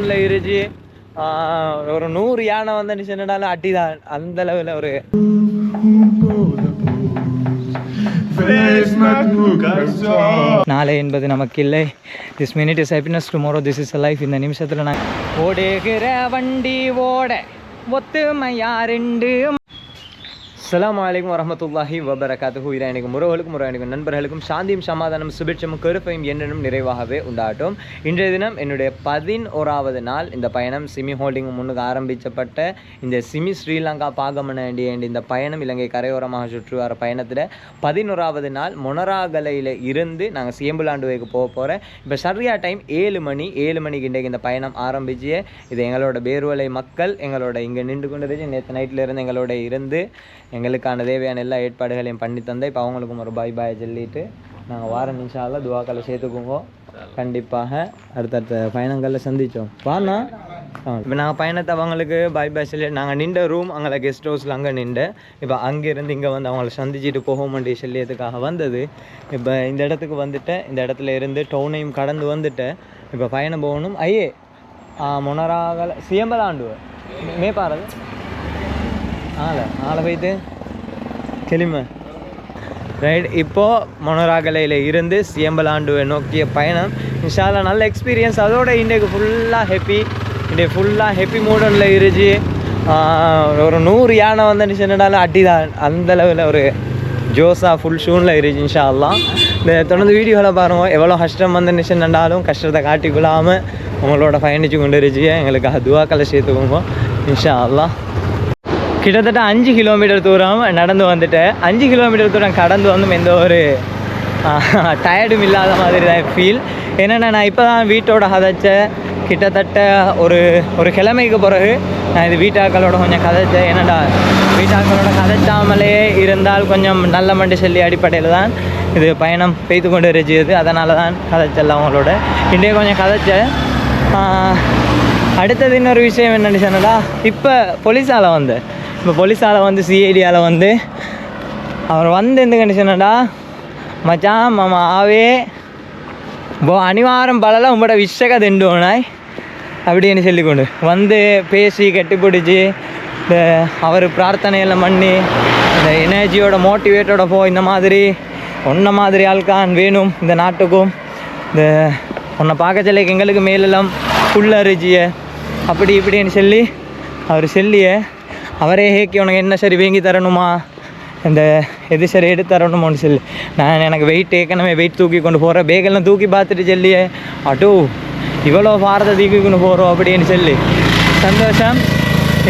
மூடனில் இருச்சு ஒரு நூறு யானை வந்து சொன்னாலும் அட்டி தான் அந்த அளவில் ஒரு நாளை என்பது நமக்கு இல்லை this minute is happiness tomorrow this is life இந்த நிமிஷத்தில் நான் ஓடுகிற வண்டி ஓட ஒத்துமையா ரெண்டு அஸ்லாம் வலைக்கம் வரமத்துல்லாஹி வபரகாத்துஹு. இரானிக்கும் உறவுகளுக்கும் உறவினுக்கும் நண்பர்களுக்கும் சாந்தியும் சமாதானம் சுபிட்சமும் கருப்பையும் என்னென்னும் நிறைவாகவே உண்டாட்டும் இன்றைய தினம் என்னுடைய பதினோராவது நாள். இந்த பயணம் சிமி ஹோல்டிங் முன்னுக்கு ஆரம்பிக்கப்பட்ட இந்த சிமி ஸ்ரீலங்கா பாகமன வேண்டிய இந்த பயணம் இலங்கை கரையோரமாக சுற்றி வர பயணத்தில் பதினோராவது நாள் மொனராகலையில் இருந்து நாங்கள் சியம்புலாண்டுவைக்கு போக போகிறேன் இப்போ சரியா டைம் ஏழு மணி ஏழு மணிக்கு இன்றைக்கு இந்த பயணம் ஆரம்பிச்சு இது எங்களோட பேர்வலை மக்கள் எங்களோட இங்கே நின்று கொண்டு நேற்று நைட்டில் இருந்து எங்களோட இருந்து எங்களுக்கான தேவையான எல்லா ஏற்பாடுகளையும் பண்ணி தந்தேன் இப்போ அவங்களுக்கும் ஒரு பாய் பாய் சொல்லிட்டு நாங்கள் வாரம் நிமிஷால துவாக்களை சேர்த்துக்குவோம். கண்டிப்பாக அடுத்தடுத்த பயணங்களில் சந்தித்தோம் வாண்ணா? இப்போ நாங்கள் பயணத்தை அவங்களுக்கு பாய் பாய் சொல்லி நாங்கள் நின்ற ரூம் அங்கே கெஸ்ட் ஹவுஸில் அங்கே நின்று இப்போ அங்கேருந்து இங்கே வந்து அவங்கள சந்திச்சுட்டு போக வேண்டிய சொல்லியதுக்காக வந்தது. இப்போ இந்த இடத்துக்கு வந்துட்டேன் இந்த இடத்துல இருந்து டவுனையும் கடந்து வந்துட்டேன் இப்போ பயணம் போகணும். ஐயே மொனராகல சியம்பலாண்டு மேப்பாரது ஆளை ஆளை போயிட்டு கிளிமை ரைட் இப்போது மொனராகலையில் இருந்து சியம்பலாண்டுவை நோக்கிய பயணம் இன்ஷால்லா நல்ல எக்ஸ்பீரியன்ஸ் அதோட இன்றைக்கு ஃபுல்லாக ஹெப்பி இன்றைக்கு ஃபுல்லாக ஹெப்பி மூடனில் இருச்சு ஒரு நூறு யானை வந்து சொன்னாலும் அட்டி தான் அந்த லெவலில் ஒரு ஜோஸாக ஃபுல் ஷூனில் இருந்துச்சு இன்ஷா இந்த தொடர்ந்து வீடியோவில் பாருங்க எவ்வளோ கஷ்டம் வந்து நினைச்சுனாலும் கஷ்டத்தை காட்டி கொள்ளாமல் உங்களோட பயணிச்சு கொண்டு இருந்துச்சு எங்களுக்கு துவாக்களை சேர்த்துக்கோங்க இன்ஷா அல்லாஹ் கிட்டத்தட்ட அஞ்சு கிலோமீட்டர் தூரம் நடந்து வந்துட்டேன் அஞ்சு கிலோமீட்டர் தூரம் கடந்து வந்தும் எந்த ஒரு டயர்டும் இல்லாத மாதிரி தான் ஃபீல் என்னென்னா நான் இப்போ தான் வீட்டோட கதைச்சேன் கிட்டத்தட்ட ஒரு ஒரு கிழமைக்கு பிறகு நான் இது வீட்டாக்களோட கொஞ்சம் கதைச்சேன். என்னடா வீட்டாக்களோட கதைச்சாமலே இருந்தால் கொஞ்சம் நல்ல மண்டு சொல்லி அடிப்படையில் தான் இது பயணம் பெய்து கொண்டு இருந்துச்சு அதனால தான் கதைச்செல்லாம் அவங்களோட. இன்றைய கொஞ்சம் கதைச்சேன். அடுத்தது இன்னொரு விஷயம் என்னென்னு சொன்னடா இப்போ போலீஸால் வந்து இப்போ போலீஸால் வந்து சிஐடியால் வந்து அவர் வந்து எந்த கண்டிஷனடா மச்சான் மாமா ஆவே. போ அனிவாரம் பலலாம் உங்களோட விஷக திண்டுவனாய் அப்படின்னு சொல்லிக்கொண்டு வந்து பேசி கட்டிப்பிடிச்சி இந்த அவர் பிரார்த்தனையெல்லாம் பண்ணி இந்த எனர்ஜியோட மோட்டிவேட்டோட போ இந்த மாதிரி. உன்ன மாதிரி ஆள்கான் வேணும் இந்த நாட்டுக்கும். இந்த உன்னை பார்க்க சொல்லி எங்களுக்கு மேலெல்லாம் புல்லரிஜிய அப்படி இப்படின்னு சொல்லி அவர் சொல்லிய அவரே ஹேக்கி உனக்கு என்ன சரி வாங்கி தரணுமா? இந்த எது சரி எடுத்து தரணுமோன்னு சொல்லி. நான் எனக்கு வெயிட் ஏற்கனவே வெயிட் தூக்கி கொண்டு போகிறேன் பேகெல்லாம் தூக்கி பார்த்துட்டு சொல்லியே. அட்டோ இவ்வளோ பாரத்தை தூக்கி கொண்டு போகிறோம் அப்படின்னு சொல்லி. சந்தோஷம்.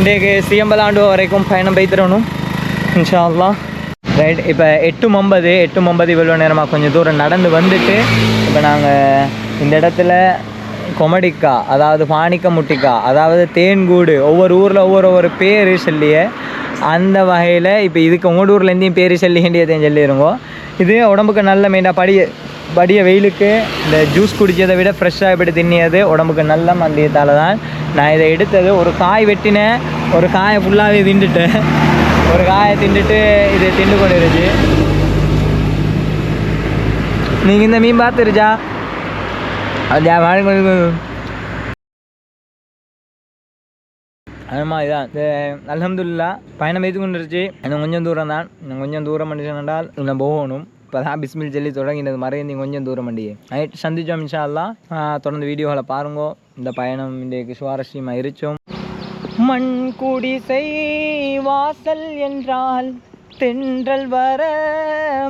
இன்றைக்கு சியம்பலாண்டு வரைக்கும் பயணம் வைத்திடணும் இன்ஷால்லாம் ரைட் இப்போ எட்டு ஒம்பது எட்டு ஒம்பது இவ்வளோ நேரமாக கொஞ்சம் தூரம் நடந்து வந்துட்டு இப்போ நாங்கள் இந்த இடத்துல கொமடிக்கா அதாவது பாணிக்க முட்டிக்கா அதாவது தேன்கூடு ஒவ்வொரு ஊரில் ஒவ்வொரு ஒவ்வொரு பேர் சொல்லிய அந்த வகையில் இப்போ இதுக்கு உங்களோட ஊர்லேருந்தையும் பேர் சொல்லி வேண்டியதையும் சொல்லிடுங்கோ இது உடம்புக்கு நல்ல மெயினாக படிய படிய வெயிலுக்கு இந்த ஜூஸ் குடித்ததை விட ஃப்ரெஷ்ஷாக இப்படி தின்னியது உடம்புக்கு நல்ல மந்தியத்தால் தான். நான் இதை எடுத்தது ஒரு காய் வெட்டினேன் ஒரு காயை ஃபுல்லாகவே திண்டுட்டேன் ஒரு காயை திண்டுட்டு இது திண்டு கொண்டு இருந்துச்சு நீங்கள் இந்த மீன் பார்த்துருச்சா அது வாழ்க்கை ஆமாம் இதான் அலமதுல்லா பயணம் வைத்து கொண்டிருச்சு எனக்கு கொஞ்சம் தூரம் தான். இன்னும் கொஞ்சம் தூரம் பண்ணிச்சென்றால் இன்னும் போகணும். இப்போ தான் பிஸ்மில் சொல்லி தொடங்கினது. மறைந்தி கொஞ்சம் தூரம் பண்ணியே நைட் சந்திச்சோம் இன்ஷா அல்லாஹ். தொடர்ந்து வீடியோகளை பாருங்கோ. இந்த பயணம் இன்றைக்கு சுவாரஸ்யமாக இருச்சோம் மண் குடிசை வாசல் என்றால் தென்றல் வர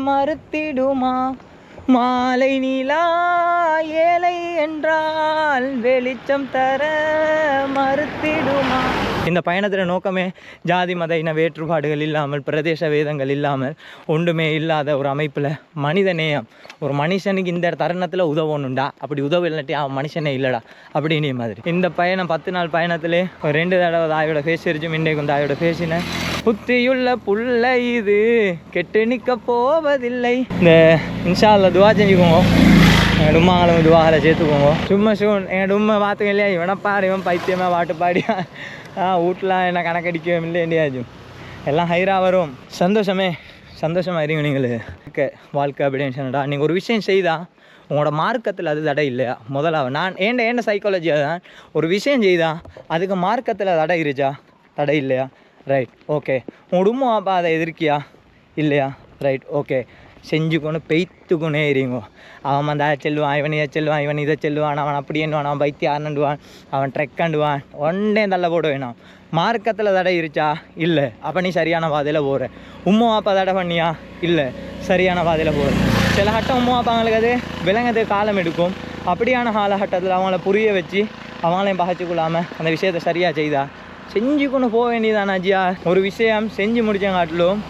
மறுத்திடுமா? மாலை நிலா ஏழை என்றால் வெளிச்சம் தர மறுத்திடுமா? இந்த பயணத்தின் நோக்கமே ஜாதி மத இன வேற்றுப்பாடுகள் இல்லாமல் பிரதேச வேதங்கள் இல்லாமல் ஒன்றுமே இல்லாத ஒரு அமைப்பில் மனித நேயம். ஒரு மனுஷனுக்கு இந்த தருணத்தில் உதவணுண்டா அப்படி உதவ இல்லாட்டி அவன் மனுஷனே இல்லைடா அப்படின்னு மாதிரி. இந்த பயணம் பத்து நாள் பயணத்திலே ஒரு ரெண்டு தடவை தாயோட பேசிருச்சும் இன்றைக்கும் தாயோட பேசினேன் புத்தியுள்ள புள்ள இது கெட்டு நிற்க போவதில்லை. இந்த இன்ஷால்ல துவா செஞ்சுக்கோங்க. எங்கள் உமாங்களும் துவாகலை சேர்த்துக்கோங்க. சும்மா ஷூன் எங்கள் உண்மை பார்த்துக்கலையா இவனை பாரு இவன் பைத்தியமாக பாட்டு பாடியா. வீட்டில் என்ன கணக்கடிக்கவே இல்லை இல்லையாச்சும் எல்லாம் ஹைராக வரும். சந்தோஷமே சந்தோஷமாக இருங்க நீங்கள். வாழ்க்கை அப்படின்னு சொன்னடா நீங்கள் ஒரு விஷயம் செய்தா உங்களோட மார்க்கத்தில் அது தடை இல்லையா? முதலாவது நான் ஏண்ட ஏண்ட சைக்காலஜி தான் ஒரு விஷயம் செய்தா அதுக்கு மார்க்கத்தில் தடை இருச்சா தடை இல்லையா? ரைட் ஓகே உங்கள் உம்மா அப்பா அதை எதிர்க்கியா? இல்லையா? ரைட் ஓகே செஞ்சுக்கணும் பெய்த்துக்கணும் இருங்கோ அவன் அந்த செல்லுவான் இவன் இதை செல்லுவான் இவன் இதை செல்லுவான் அவன் அப்படி என்னவான் அவன் பைத்தி ஆரண்டுவான் அவன் ட்ரெக் ஆண்டுவான் ஒன்றே தள்ள போட வேணாம் மார்க்கத்தில் தடை இருச்சா? இல்லை. அப்போ நீ சரியான பாதையில் போகிற உம்மா அப்பா தடை பண்ணியா? இல்லை. சரியான பாதையில் போகிற சில கட்டம் உம்மா அப்பாங்களுக்கு அது விலங்குது காலம் எடுக்கும். அப்படியான காலகட்டத்தில் அவங்கள புரிய வச்சு அவங்களையும் பகச்சிக்கொள்ளாமல் அந்த விஷயத்தை சரியாக செய்தா? செஞ்சு கொண்டு போக வேண்டியதான அஜியா? ஒரு விஷயம் செஞ்சு முடிச்சங்காட்டிலும்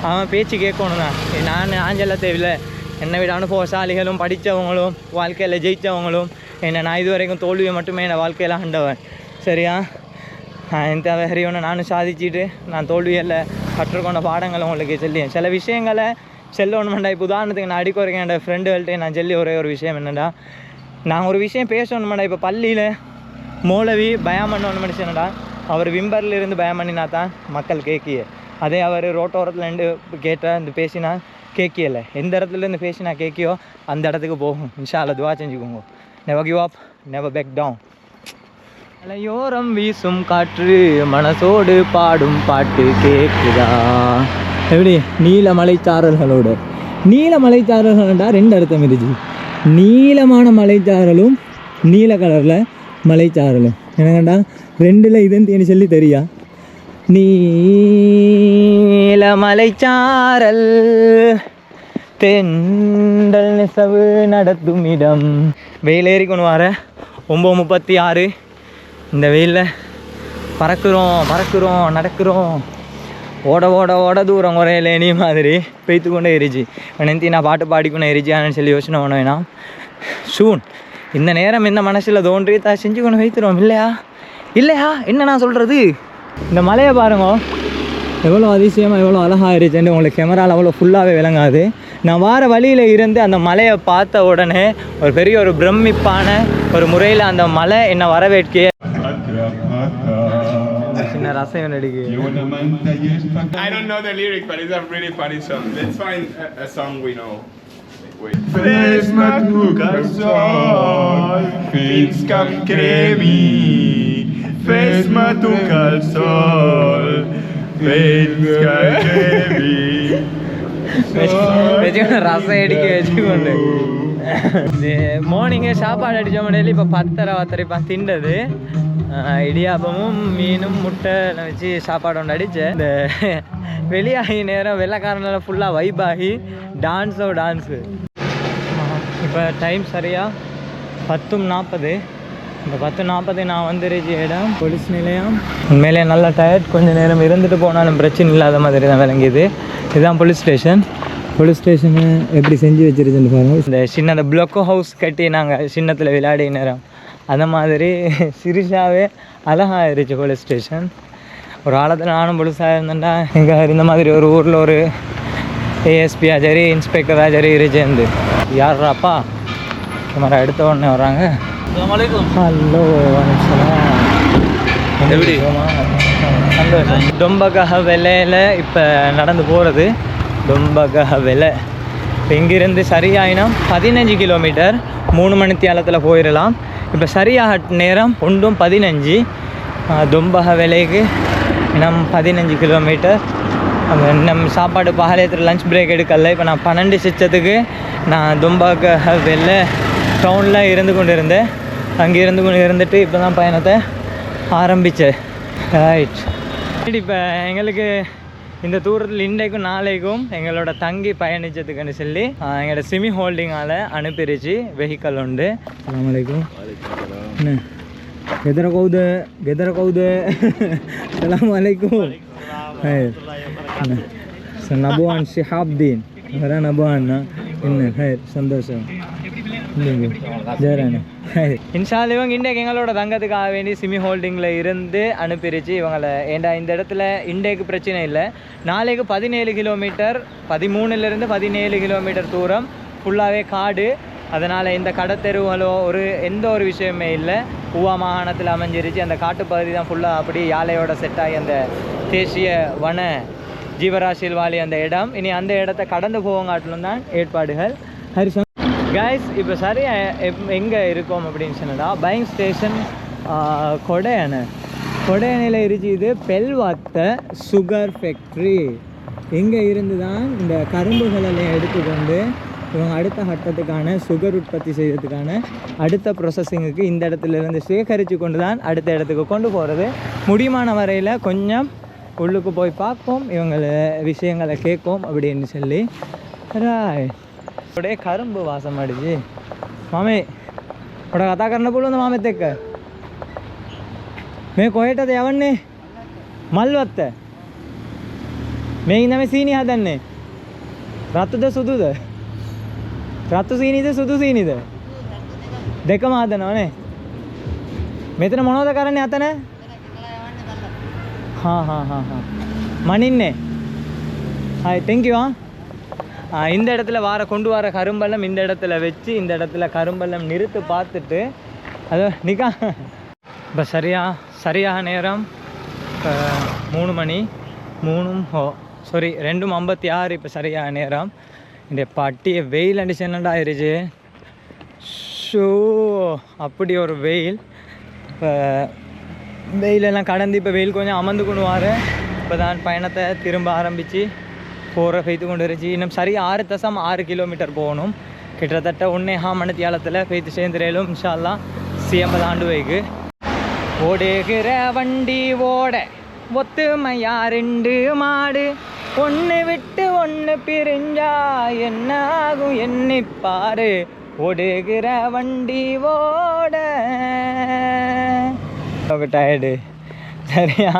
அவன் பேச்சு கேட்கணுண்ணா நான் ஆஞ்சல்ல தேவையில்லை என்னை விட அனுபவசாலிகளும் படித்தவங்களும் வாழ்க்கையில் ஜெயித்தவங்களும் என்னை நான் இது வரைக்கும் தோல்வியை மட்டுமே என்னை வாழ்க்கையில் ஆண்டவன் சரியா நான் எந்த வேறையோன்னு நானும் சாதிச்சுட்டு நான் தோல்வியில் கற்றுக்கொண்ட பாடங்களை உங்களுக்கு சொல்லியேன் சில விஷயங்களை செல்லணுமெண்டா இப்போ உதாரணத்துக்கு நான் அடிக்க வரைக்கும் என் ஃப்ரெண்டுகள்கிட்ட நான் சொல்லி ஒரே ஒரு விஷயம் என்னடா நான் ஒரு விஷயம் பேசணுமெண்டா இப்போ பள்ளியில் மூலவி பயம் பண்ண மனுஷனடா அவர் விம்பரில் இருந்து பயம் பண்ணினா தான் மக்கள் கேட்கியே அதே அவர் ரோட்டோரத்துலேருந்து கேட்டால் கேட்ட இந்த பேசினா கேட்கியல எந்த இடத்துல இருந்து பேசினா கேட்கியோ அந்த இடத்துக்கு போகும். இன்ஷால துவா செஞ்சுக்கோங்க. Never give up never back down மலையோரம் வீசும் காற்று மனசோடு பாடும் பாட்டு கேட்குதா எப்படி? நீல மலைச்சாரல்களோட நீல மலைச்சாரல்கள்டா ரெண்டு அர்த்தம் இருந்துச்சு நீளமான மலைச்சாரலும் நீல கலரில் மலைச்சாரலும் என்னங்கண்டா? ரெண்டில் இதுன்னு தேனி சொல்லி தெரியா? நீல மலைச்சாரல் தெண்டல் நெசவு நடத்தும் இடம். வெயிலேறி கொண்டு வர. ஒம்பது முப்பத்தி ஆறு. இந்த வெயிலில் பறக்குறோம் பறக்குறோம் நடக்கிறோம். ஓட ஓட ஓட தூரம் குறையில நீ மாதிரி. பெய்த்து கொண்டே இருச்சு நினைத்தி நான் பாட்டு பாடிக்கொண்டே இருச்சியான்னு சொல்லி யோசனை பண்ண வேணாம் சூன் இந்த நேரம் இந்த மனசில் தோன்றி செஞ்சு கொண்டு வைத்துருவோம் இல்லையா? இல்லையா? என்ன நான் சொல்கிறது இந்த மலையை பாருங்க எவ்வளோ அதிசயமாக எவ்வளோ அழகாக இருந்துச்சுன்னு உங்களுக்கு கேமராவில் அவ்வளோ ஃபுல்லாகவே விளங்காது நான் வார வழியில் இருந்து அந்த மலையை பார்த்த உடனே ஒரு பெரிய ஒரு பிரமிப்பான ஒரு முறையில் அந்த மலை என்னை வரவேற்கிய சின்ன ரசம் நடிக்கு I don't know the lyric, but it's a really funny song. Let's find a, a song we know. Wait. Fes matuk al sol, fins cap cremi. Fes matuk al sol, cremi. வச்சுக்கொண்டு ரசம் அடிக்க வச்சுக்கொண்டு மார்னிங்கே சாப்பாடு அடித்த முடியல இப்போ பத்தரை பத்தரை இப்போ திண்டது இடியாப்பமும் மீனும் முட்டை வச்சு சாப்பாடு ஒன்று அடித்தேன் இந்த வெளியாகி நேரம் வெள்ளைக்காரனால ஃபுல்லாக வைப் ஆகி டான்ஸோ டான்ஸு இப்போ டைம் சரியாக பத்தும் நாற்பது இந்த பத்து நாற்பது நான் வந்துருச்சு இடம். போலீஸ் நிலையம். உண்மையிலே நல்ல டயர்ட் கொஞ்சம் நேரம் இருந்துட்டு போனாலும் பிரச்சனை இல்லாத மாதிரி தான் விளங்கியது. இதுதான் போலீஸ் ஸ்டேஷன் போலீஸ் ஸ்டேஷனை எப்படி செஞ்சு வச்சிருச்சுன்னு பாருங்க. இந்த சின்ன அந்த பிளக்கோ ஹவுஸ் கட்டி நாங்கள் சின்னத்தில் விளையாடிய நேரம். அந்த மாதிரி சிறுசாகவே அழகாயிருச்சு போலீஸ் ஸ்டேஷன் ஒரு காலத்தில் நானும் போலீஸாக இருந்தேன்டா. எங்கே இருந்த மாதிரி ஒரு ஊரில் ஒரு ஏஎஸ்பியாக சரி இன்ஸ்பெக்டராக சரி இருந்துச்சு. யார்ராப்பா கேமரா எடுத்த உடனே வர்றாங்க. ஹலோ எப்படி சந்தோஷம் டொம்பகஹ வெலையில் இப்போ நடந்து போகிறது டொம்பகஹ வெலை இப்போ இங்கிருந்து சரியாயினா பதினஞ்சு கிலோமீட்டர் மூணு மணி தியாலத்தில் போயிடலாம் இப்போ சரியாக நேரம் ஒன்றும் பதினஞ்சு தொம்பக விலைக்கு இன்னும் பதினஞ்சு கிலோமீட்டர் நம்ம சாப்பாடு பாளையத்தில் லஞ்ச் பிரேக் எடுக்கல இப்போ நான் பன்னெண்டு சிச்சத்துக்கு நான் தும்பாக்க வெளில டவுனில் இருந்து கொண்டு இருந்தேன் அங்கே இருந்து கொண்டு இருந்துட்டு இப்போ தான் பயணத்தை ஆரம்பித்தேன் ரைட் இப்போ எங்களுக்கு இந்த தூரத்தில் இன்றைக்கும் நாளைக்கும் எங்களோட தங்கி பயணித்ததுக்குன்னு சொல்லி எங்களோட சிமி ஹோல்டிங்கால் அனுப்பிடுச்சு வெஹிக்கல் உண்டு. அலாமலைக்கும் கெதர கௌது கெதர கௌது அலாம் வலைக்கும் நபுவான் ஷிஹாப்தீன் நபுவான்னா என்ன சந்தோஷம் இன்ஷால் இவங்க இன்றைக்கு எங்களோட தங்கத்துக்காக வேண்டி சிமி ஹோல்டிங்கில் இருந்து அனுப்பிடுச்சு இவங்களை ஏண்டா இந்த இடத்துல இன்றைக்கு பிரச்சனை இல்லை. நாளைக்கு பதினேழு கிலோமீட்டர் பதிமூணுலேருந்து பதினேழு கிலோமீட்டர் தூரம் ஃபுல்லாகவே காடு. அதனால் இந்த கடத்தெருவுகளோ ஒரு எந்த ஒரு விஷயமே இல்லை. பூவா மாகாணத்தில் அமைஞ்சிருச்சு. அந்த காட்டுப்பகுதி தான் ஃபுல்லாக அப்படி யாழையோட செட்டாகி அந்த தேசிய வன ஜீவராசியில் வாழி அந்த இடம். இனி அந்த இடத்த கடந்து போவங்காட்டிலும் தான் ஏற்பாடுகள். ஹரிசன் கைஸ் இப்போ சரி எங்கே இருக்கோம் அப்படின்னு சொன்னடா பைங் ஸ்டேஷன் கொடையான கொடையணையில் இருக்குது பெல்வாத்த சுகர் ஃபேக்ட்ரி இங்கே இருந்து தான் இந்த கரும்புகளெல்லாம் எடுத்துக்கொண்டு இவங்க அடுத்த கட்டத்துக்கான சுகர் உற்பத்தி செய்யறதுக்கான அடுத்த ப்ரொசஸிங்குக்கு இந்த இடத்துல இருந்து சேகரித்து கொண்டு தான் அடுத்த இடத்துக்கு கொண்டு போகிறது முடியுமான வரையில் கொஞ்சம் உள்ளுக்கு போய் பார்ப்போம். இவங்களை விஷயங்களை கேட்போம் அப்படின்னு சொல்லி. ராய் ගොඩේ කරුම්බ වාසමඩිජි මම ගොඩ කතා කරන්න පුළුවන්ද මාමෙත් එක්ක? මේ කොහෙටද යවන්නේ? මල්වත්ත. මේ ඉඳ මේ සීනි හදන්නේ. රත්තුද සුදුද? රත්තු සීනිද සුදු සීනිද? දෙකම හදනවනේ මෙතන මොනවද කරන්නේ අතන? හා හා හා හා. මනින්නේ. හයි තැන්කියවා இந்த இடத்துல வார கொண்டு வர கரும்பெல்லாம் இந்த இடத்துல வச்சு இந்த இடத்துல கரும்பெல்லாம் நிறுத்து பார்த்துட்டு அது நிக்கா இப்போ சரியா சரியாக நேரம் இப்போ மூணு மணி மூணும் ஓ சாரி ரெண்டும் ஐம்பத்தி ஆறு இப்போ சரியாக நேரம். இந்த பட்டியை வெயில் அடிச்சு என்னடா ஆயிருச்சு? ஷோ அப்படி ஒரு வெயில். இப்போ வெயிலெல்லாம் கடந்து இப்போ வெயில் கொஞ்சம் அமர்ந்து கொண்டு வாரேன். இப்போ தான் பயணத்தை திரும்ப ஆரம்பித்து போகிற பெய்து கொண்டு இருந்துச்சு இன்னும் சரி ஆறு தசம் ஆறு கிலோமீட்டர் போகணும். கிட்டத்தட்ட ஒன்றே ஹா மணித்தியாலத்தில் பெய்து சேர்ந்துரையிலும் இன்ஷால்லா சிஎம்பது ஆண்டு வைக்கு ஓடுகிற வண்டி ஓட ஒத்துமையா ரெண்டு மாடு. ஒன்று விட்டு ஒன்று பிரிஞ்சா என்ன ஆகும் எண்ணிப்பாரு ஓடுகிற வண்டி ஓட. டயர்டு சரியா?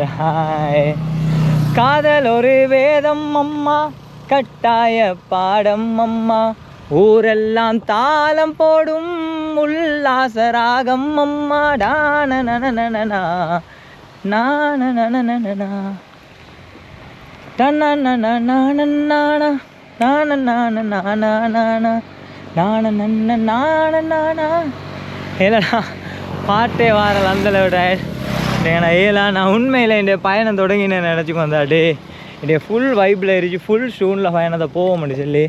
ராய் காதல் ஒரு வேதம் அம்மா கட்டாய பாடம் அம்மா ஊரெல்லாம் தாளம் போடும் உல்லாச ராகம் அம்மா டானனனனனா நானனனனனா டனனனனனனனா நானனனனனனா நானனனனனனா ஏலடா பாட்டே வாரல் அந்தல விட ஏன்னா ஏலா நான் உண்மையில் இந்த பயணம் தொடங்கினேன் நினச்சிக்கோ வந்தாடே இன்றைய ஃபுல் வைப்பில் இருந்துச்சு. ஃபுல் ஷூனில் பயணத்தை போக முடியும் சொல்லி.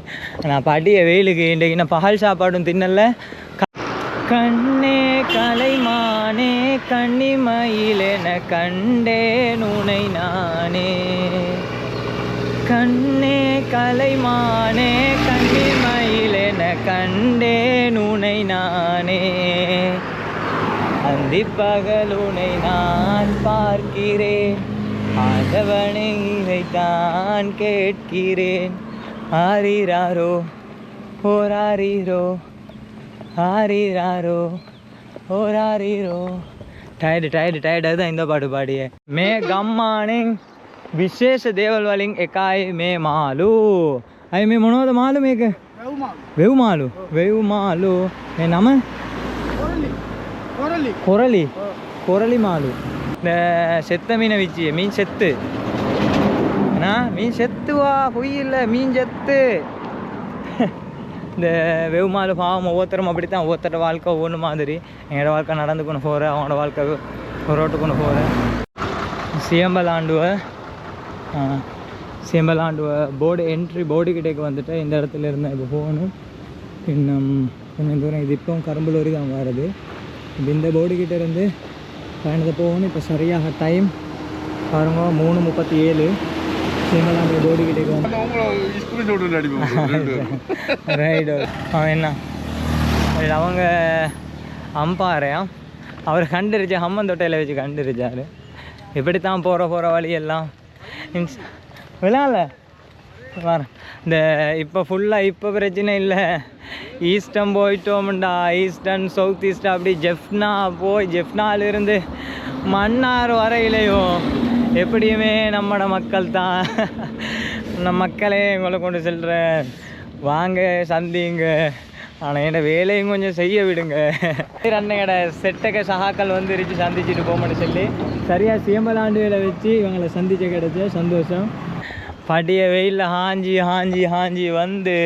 நான் படிய வெயிலுக்கு இன்றைக்கு நான் பகல் சாப்பாடும் தின்னல. கண்ணே கலைமானே கண்ணிமயிலென கண்டே நுனை நானே. கண்ணே கலைமானே கண்ணிமயிலென கண்டே நுனை நானே. அந்திப்பகலுனை நான் பார்க்கிறேன் ஆண்டவனை இதைத்தான் கேட்கிறேன் ஆரிராரோ ஓராரிரோ ஆரிராரோ ஓராரிரோ ટાયર્ડ ટાયર્ડ ટાયર્ડ હતા ઇન્દો પાટુ પાડીએ મેં ગમ્માણી વિશેષ દેવલવાલિંગ એકાય મે માલુ અહીં મેં મણો તો માલુમ એક વેવું માલુ વેવું માલુ એ નામ ಕೊರಳಿ ಕೊರಳಿ மாலு. இந்த செத்த மீனை வச்சு மீன் செத்து. அண்ணா மீன் செத்துவா பொய்யில் மீன் செத்து. இந்த வெவுமாலு பாவம் ஒவ்வொருத்தரும் அப்படி தான் ஒவ்வொருத்தரோட வாழ்க்கை ஒவ்வொன்று மாதிரி. என்னோடய வாழ்க்கை நடந்து கொண்டு போகிறேன் அவனோட வாழ்க்கை ரோட்டு கொண்டு போகிறேன் Siyambalanduwa Siyambalanduwa board entry board கிட்டேக்கு வந்துட்டு இந்த இடத்துல இருந்தேன் இப்போ போகணும். இன்னும் கொஞ்சம் தூரம் இது இப்போவும் கரும்பலூரி தான் வருது இப்போ இந்த போர்டு பயணத்தை போகணும். இப்போ சரியாக டைம் பாருங்க மூணு முப்பத்தி ஏழு. சியம்பலாண்டு போர்டு கிட்டே வந்து ரைடு அவன் என்ன? அவங்க அம்பாறையா அவர் கண்டுருச்சு அம்மன் தொட்டையில் வச்சு கண்டுருச்சாரு இப்படித்தான் போகிற போகிற வழியெல்லாம். விளாட்ல விழால வர இந்த இப்போ ஃபுல்லாக இப்போ பிரச்சனை இல்லை. ஈஸ்டம் போயிட்டோம்டா ஈஸ்டர்ன் சவுத் ஈஸ்ட் அப்படி ஜெஃப்னா போய் ஜெஃப்னாலிருந்து மன்னார் வரையிலையும் எப்படியுமே நம்மட மக்கள் தான் நம்ம மக்களே உங்களை கொண்டு செல்கிறேன் வாங்க சந்திங்க. ஆனால் என்னோட வேலையும் கொஞ்சம் செய்ய விடுங்க. அன்னையோட செட்டக சகாக்கள் வந்து இருச்சு சந்திச்சுட்டு போகணும்னு சொல்லி. சரியாக சியம்பலாண்டுகளை வச்சு இவங்களை சந்திச்ச கிடைச்ச சந்தோஷம். படிய வெயிலில் ஹாஞ்சி ஹாஞ்சி ஹாஞ்சி வந்து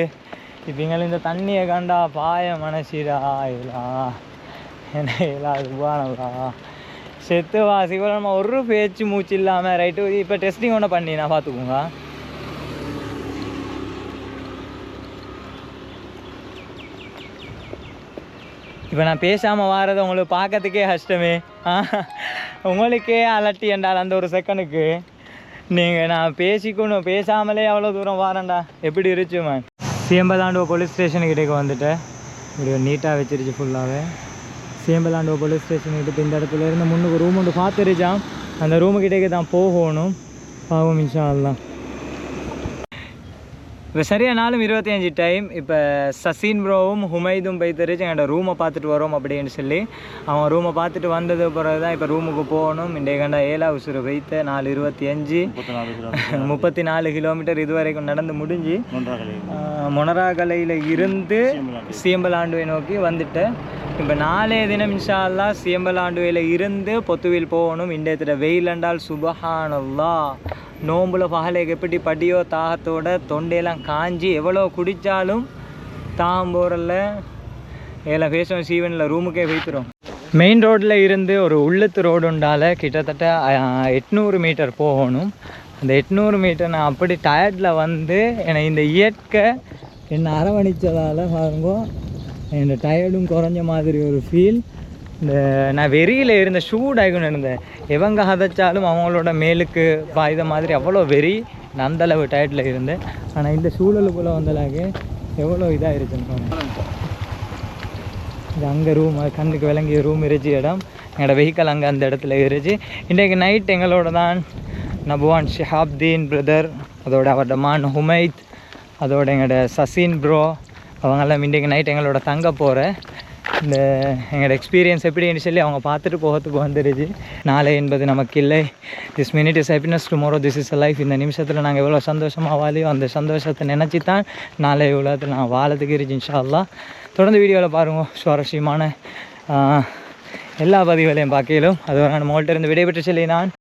இப்போ இந்த தண்ணியை கண்டா பாய மனசிடா இல்லா என்ன இல்லா சுபானல்லா செத்துவா சிவலமா ஒரு பேச்சு மூச்சு இல்லாமல் ரைட்டு இப்போ டெஸ்டிங் ஒன்று பண்ணி நான் பார்த்துக்கோங்க இப்போ நான் பேசாமல் வாரது உங்களுக்கு பார்க்கறதுக்கே கஷ்டமே. உங்களுக்கே அலட்டி என்றால் அந்த ஒரு செகண்டுக்கு நீங்கள் நான் பேசிக்கணும் பேசாமலே அவ்வளோ தூரம் வாரேன்டா. எப்படி இருச்சு மேன் சேம்பலாண்டுவ போலீஸ் ஸ்டேஷனுக்கிட்டே வந்துட்டேன். இப்படி நீட்டாக வச்சிருச்சு ஃபுல்லாகவே சேம்பலாண்டுவ போலீஸ் ஸ்டேஷனுக்கிட்ட இப்போ இந்த இடத்துல இருந்து முன்னுக்கு ரூம் ஒன்று பார்த்துருச்சான் அந்த ரூமுக்கிட்டேக்கு தான் போகணும். பாவம் இன்ஷா அல்லாஹ் இப்போ சரியாக நாளும் இருபத்தஞ்சி டைம் இப்போ சசீன் ப்ரோவும் ஹுமைதும் போய் தெரிஞ்சு எங்களோட ரூமை பார்த்துட்டு வரோம் அப்படின்னு சொல்லி அவன் ரூமை பார்த்துட்டு வந்தது பிறகு தான் இப்போ ரூமுக்கு போகணும். இன்றைய கண்டா ஏழா உசுறு வைத்த நாலு இருபத்தி அஞ்சு முப்பத்தி நாலு கிலோமீட்டர் இதுவரைக்கும் நடந்து முடிஞ்சு மொனராகலையில் இருந்து சீம்பலாண்டுவை நோக்கி வந்துட்டேன். இப்போ நாளைய தினம் இன்ஷா அல்லாஹ் சீம்பலாண்டுவையில் இருந்து பொத்துவில் போகணும். இன்றையத்தில் வெயில் என்றால் சுபஹானல்லா நோம்புல பகலைக்கு எப்படி படியோ தாகத்தோட தொண்டையெல்லாம் காஞ்சி எவ்வளோ குடித்தாலும் தாகம் போகிறல்ல ஏழை பேசுவோம் சீவனில் ரூமுக்கே வைத்துரும் மெயின் ரோட்டில் இருந்து ஒரு உள்ளத்து ரோடு உண்டால கிட்டத்தட்ட எட்நூறு மீட்டர் போகணும். அந்த எட்நூறு மீட்டர் நான் அப்படி டயர்டில் வந்து என்னை இந்த இயற்கை என்னை அரவணைச்சதால் பாருங்க என்னோடய டயர்டும் குறைஞ்ச மாதிரி ஒரு ஃபீல் இந்த நான் வெறியில் இருந்த சூடாகணும் இருந்தேன் எவங்க அதைச்சாலும் அவங்களோட மேலுக்கு பாய்த மாதிரி அவ்வளோ வெறி நான் அந்தளவு டயர்டில் இருந்தேன். ஆனால் இந்த சூழலுக்குள்ளே வந்தலாக எவ்வளோ இதாக இருக்குன்னு இது அங்கே ரூம் கண்ணுக்கு விளங்கிய ரூம் இருந்துச்சு இடம். எங்களோட வெஹிக்கல் அங்கே அந்த இடத்துல இருந்துச்சு. இன்றைக்கு நைட் எங்களோட தான் நபுவான் ஷிஹாப்தீன் பிரதர் அதோட அவரோட மான் ஹுமைத் அதோட எங்களோட சசீன் ப்ரோ அவங்கெல்லாம் இன்றைக்கு நைட் எங்களோட தங்க போகிற இந்த எங்களோட எக்ஸ்பீரியன்ஸ் எப்படின்னு சொல்லி அவங்க பார்த்துட்டு போகிறதுக்கு வந்துருச்சு. நாளை என்பது நமக்கு இல்லை this minute is happiness tomorrow this is life இந்த நிமிஷத்தில் நாங்கள் எவ்வளோ சந்தோஷமாக வாழியோ அந்த சந்தோஷத்தை நினச்சி தான் நாளை உலகத்தில் நான் வாழத்துக்கு இருந்துச்சு இன்ஷா தொடர்ந்து வீடியோவில் பாருங்கள் சுவாரஸ்யமான எல்லா பதிவுகளையும் பார்க்கலும் அது நான் நம்மள்ட்ட இருந்து விடைபெற்று சொல்லி நான்